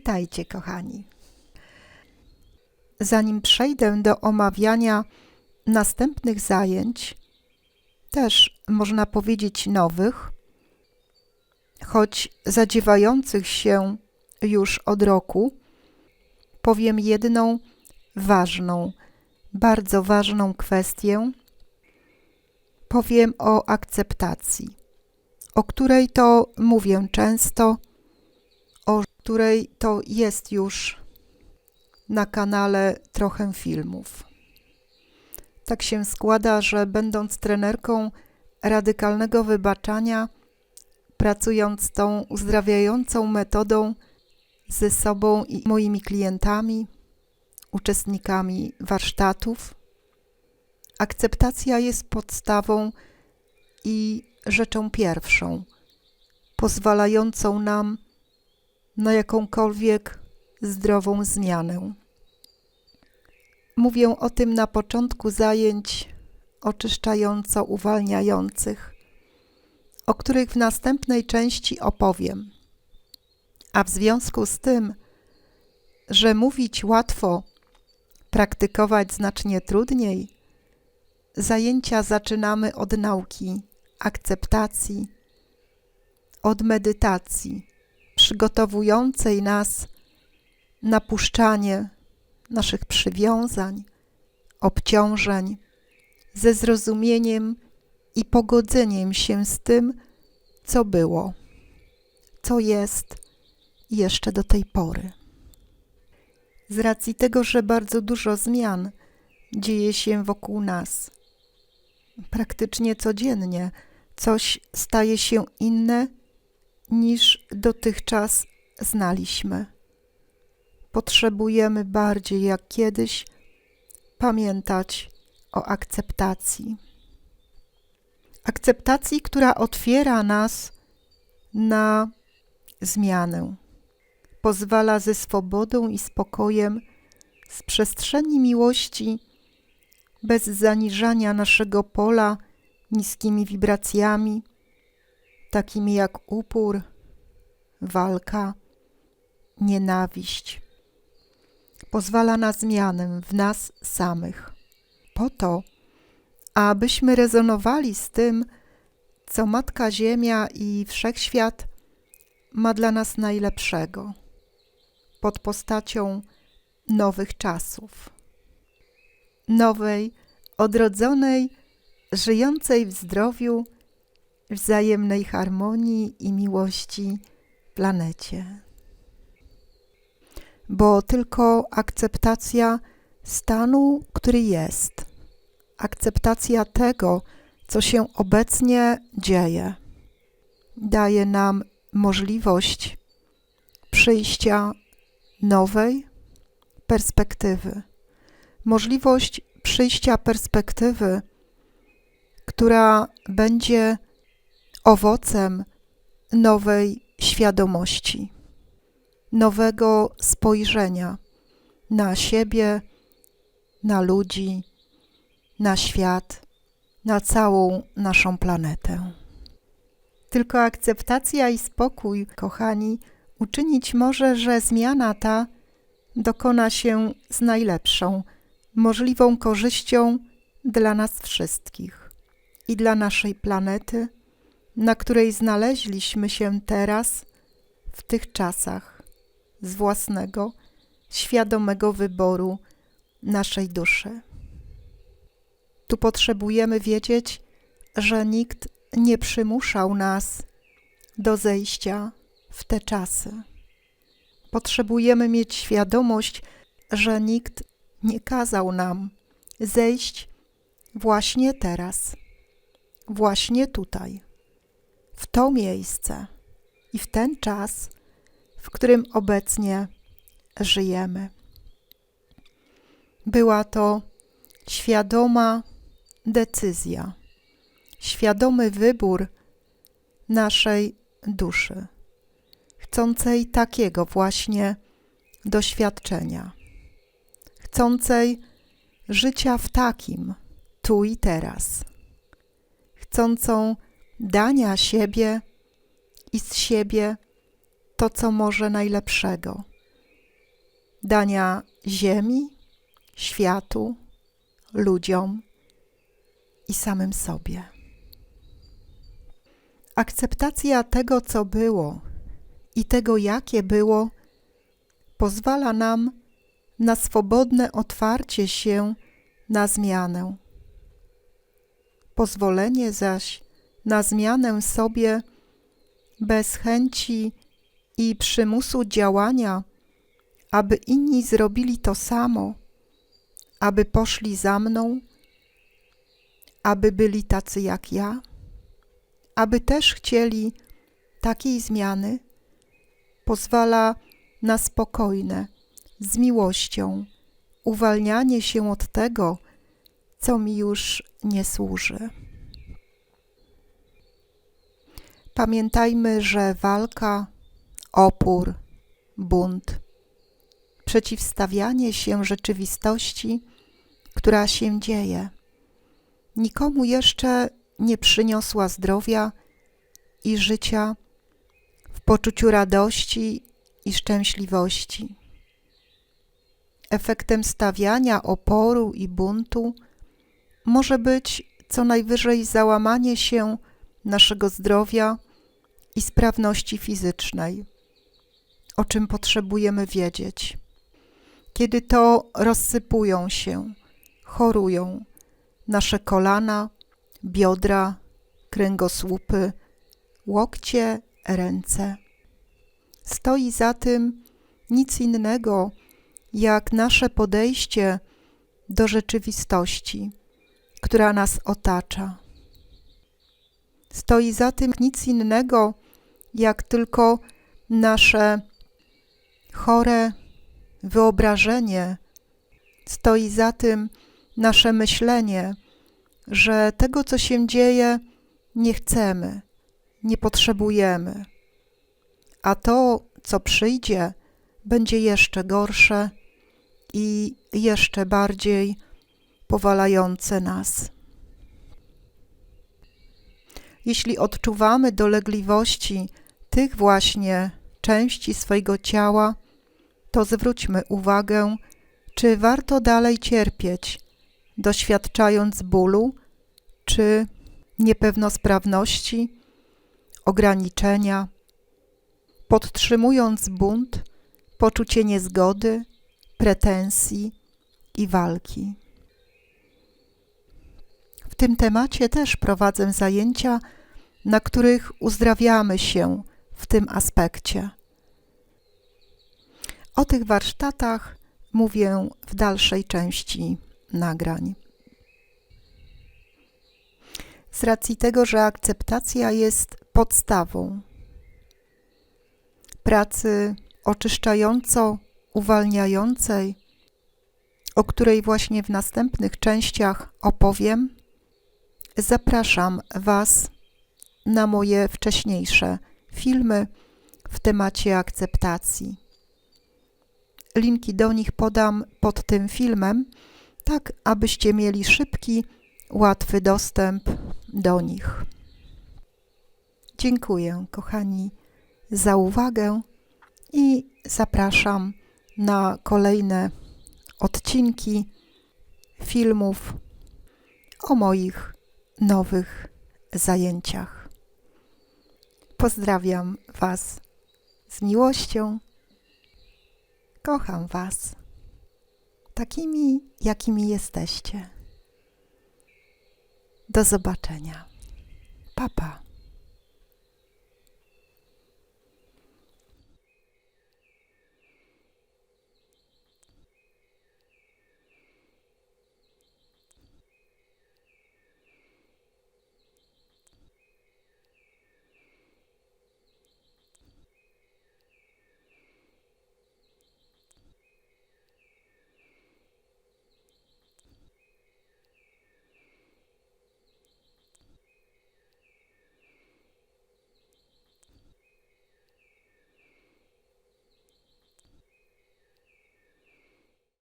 Witajcie, kochani. Zanim przejdę do omawiania następnych zajęć, też można powiedzieć nowych, choć zadziewających się już od roku, powiem jedną ważną, bardzo ważną kwestię. Powiem o akceptacji, o której to mówię często, o której to jest już na kanale trochę filmów. Tak się składa, że będąc trenerką radykalnego wybaczania, pracując tą uzdrawiającą metodą ze sobą i moimi klientami, uczestnikami warsztatów, akceptacja jest podstawą i rzeczą pierwszą, pozwalającą nam na jakąkolwiek zdrową zmianę. Mówię o tym na początku zajęć oczyszczająco-uwalniających, o których w następnej części opowiem. A w związku z tym, że mówić łatwo, praktykować znacznie trudniej, zajęcia zaczynamy od nauki akceptacji, od medytacji przygotowującej nas na puszczanie naszych przywiązań, obciążeń, ze zrozumieniem i pogodzeniem się z tym, co było, co jest jeszcze do tej pory. Z racji tego, że bardzo dużo zmian dzieje się wokół nas, praktycznie codziennie coś staje się inne niż dotychczas znaliśmy potrzebujemy bardziej jak kiedyś pamiętać o akceptacji. Akceptacji, która otwiera nas na zmianę, pozwala ze swobodą i spokojem z przestrzeni miłości, bez zaniżania naszego pola niskimi wibracjami, takimi jak upór, walka, nienawiść. Pozwala na zmianę w nas samych, po to, abyśmy rezonowali z tym, co Matka Ziemia i Wszechświat ma dla nas najlepszego, pod postacią nowych czasów, nowej, odrodzonej, żyjącej w zdrowiu, wzajemnej harmonii i miłości planecie. Bo tylko akceptacja stanu, który jest, akceptacja tego, co się obecnie dzieje, daje nam możliwość przyjścia nowej perspektywy, możliwość przyjścia perspektywy, która będzie owocem nowej świadomości nowego spojrzenia na siebie, na ludzi, na świat, na całą naszą planetę. Tylko akceptacja i spokój, kochani, uczynić może, że zmiana ta dokona się z najlepszą, możliwą korzyścią dla nas wszystkich i dla naszej planety, na której znaleźliśmy się teraz, w tych czasach z własnego, świadomego wyboru naszej duszy. Tu potrzebujemy wiedzieć, że nikt nie przymuszał nas do zejścia w te czasy. Potrzebujemy mieć świadomość, że nikt nie kazał nam zejść właśnie teraz, właśnie tutaj, w to miejsce i w ten czas, w którym obecnie żyjemy. Była to świadoma decyzja, świadomy wybór naszej duszy, chcącej takiego właśnie doświadczenia, chcącej życia w takim tu i teraz, chcącą dania siebie i z siebie to, co może najlepszego dania ziemi, światu, ludziom i samym sobie. Akceptacja tego, co było i tego, jakie było, pozwala nam na swobodne otwarcie się na zmianę. Pozwolenie zaś na zmianę sobie bez chęci i przymusu działania, aby inni zrobili to samo, aby poszli za mną, aby byli tacy jak ja, aby też chcieli takiej zmiany, pozwala na spokojne, z miłością, uwalnianie się od tego, co mi już nie służy. Pamiętajmy, że walka, opór, bunt, przeciwstawianie się rzeczywistości, która się dzieje, nikomu jeszcze nie przyniosła zdrowia i życia w poczuciu radości i szczęśliwości. Efektem stawiania oporu i buntu może być co najwyżej załamanie się naszego zdrowia i sprawności fizycznej, o czym potrzebujemy wiedzieć. Kiedy to rozsypują się, chorują nasze kolana, biodra, kręgosłupy, łokcie, ręce. Stoi za tym nic innego jak nasze podejście do rzeczywistości, która nas otacza. Stoi za tym nic innego, jak tylko nasze chore wyobrażenie, stoi za tym nasze myślenie, że tego, co się dzieje, nie chcemy, nie potrzebujemy, a to, co przyjdzie, będzie jeszcze gorsze i jeszcze bardziej powalające nas. Jeśli odczuwamy dolegliwości tych właśnie części swojego ciała, to zwróćmy uwagę, czy warto dalej cierpieć, doświadczając bólu czy niepełnosprawności, ograniczenia, podtrzymując bunt, poczucie niezgody, pretensji i walki. W tym temacie też prowadzę zajęcia, na których uzdrawiamy się w tym aspekcie. O tych warsztatach mówię w dalszej części nagrań. Z racji tego, że akceptacja jest podstawą pracy oczyszczająco uwalniającej, o której właśnie w następnych częściach opowiem, zapraszam Was na moje wcześniejsze filmy w temacie akceptacji. Linki do nich podam pod tym filmem, tak abyście mieli szybki, łatwy dostęp do nich. Dziękuję, kochani, za uwagę i zapraszam na kolejne odcinki filmów o moich nowych zajęciach. Pozdrawiam Was z miłością. Kocham Was takimi, jakimi jesteście. Do zobaczenia. Papa.